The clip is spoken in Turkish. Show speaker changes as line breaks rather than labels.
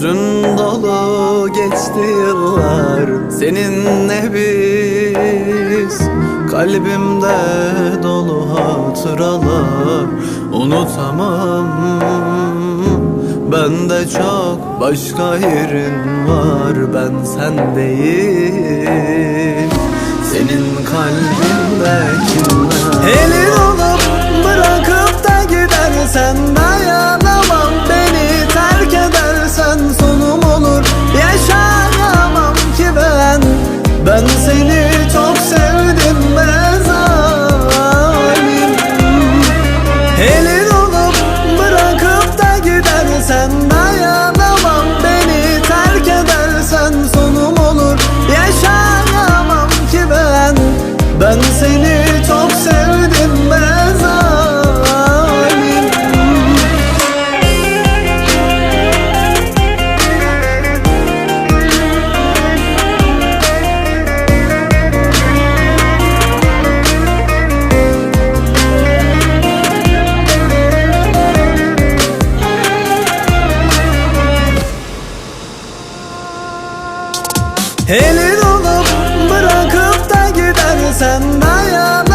Hüzün dolu geçti yıllar Seninle biz. Kalbimde dolu hatıralar Unutamam. Bende çok başka yerin var Ben sendeyim. Senin kalbinde kimler Ben seni çok sevdim ben zalim Elin sen dayan